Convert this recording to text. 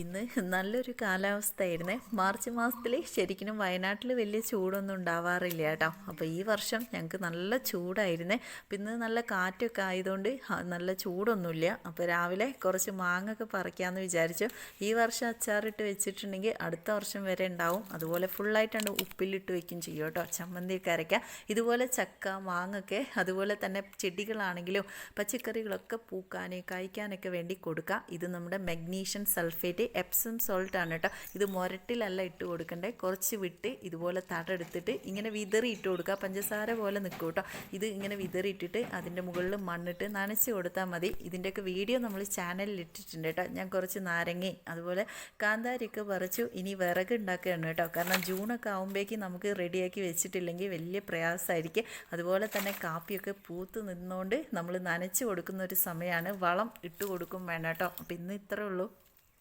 ഇന്ന് നല്ലൊരു കാലാവസ്ഥയായിരുന്നേ. മാർച്ച് മാസത്തിൽ ശരിക്കും വയനാട്ടിൽ വലിയ ചൂടൊന്നും ഉണ്ടാവാറില്ല കേട്ടോ. അപ്പോൾ ഈ വർഷം ഞങ്ങൾക്ക് നല്ല ചൂടായിരുന്നേ. പിന്നെ നല്ല കാറ്റൊക്കെ ആയതുകൊണ്ട് നല്ല ചൂടൊന്നുമില്ല. അപ്പോൾ രാവിലെ കുറച്ച് മാങ്ങൊക്കെ പറിക്കാമെന്ന് വിചാരിച്ചു. ഈ വർഷം അച്ചാറിട്ട് വെച്ചിട്ടുണ്ടെങ്കിൽ അടുത്ത വർഷം വരെ ഉണ്ടാവും. അതുപോലെ ഫുള്ളായിട്ടാണ് ഉപ്പിലിട്ട് വെക്കും ചെയ്യും കേട്ടോ. ചമ്മന്തിയൊക്കെ അരയ്ക്കാം ഇതുപോലെ ചക്ക മാങ്ങൊക്കെ അതുപോലെ തന്നെ ചെടികളാണെങ്കിലും പച്ചക്കറികളൊക്കെ പൂക്കാനും കായ്ക്കാനൊക്കെ വേണ്ടി കൊടുക്കുക. ഇത് നമ്മുടെ മഗ്നീഷ്യൻ സൾഫേറ്റ് എപ്സം സോൾട്ടാണ് കേട്ടോ. ഇത് മുരട്ടിലല്ല ഇട്ട് കൊടുക്കണ്ടേ. കുറച്ച് വിട്ട് ഇതുപോലെ തടെടുത്തിട്ട് ഇങ്ങനെ വിതറി ഇട്ട് കൊടുക്കുക. പഞ്ചസാര പോലെ നിൽക്കും കേട്ടോ. ഇത് ഇങ്ങനെ വിതറി ഇട്ടിട്ട് അതിന്റെ മുകളിൽ മണ്ണിട്ട് നനച്ച് കൊടുത്താൽ മതി. ഇതിന്റെയൊക്കെ വീഡിയോ നമ്മൾ ചാനലിൽ ഇട്ടിട്ടുണ്ട് കേട്ടോ. ഞാൻ കുറച്ച് നാരങ്ങയും അതുപോലെ കാന്താരിയൊക്കെ പറിച്ചു. ഇനി വിറക് ഉണ്ടാക്കുകയാണ് കേട്ടോ. കാരണം ജൂണൊക്കെ ആകുമ്പോഴേക്കും നമുക്ക് റെഡിയാക്കി വെച്ചിട്ടില്ലെങ്കിൽ വലിയ പ്രയാസമായിരിക്കും. അതുപോലെ തന്നെ കാപ്പിയൊക്കെ പൂത്ത് നിന്നുകൊണ്ട് നമ്മൾ നനച്ച് കൊടുക്കുന്ന ഒരു സമയമാണ് വളം ഇട്ട് കൊടുക്കും വേണം കേട്ടോ. അപ്പം ഇന്ന് ഇത്രേ ഉള്ളൂ.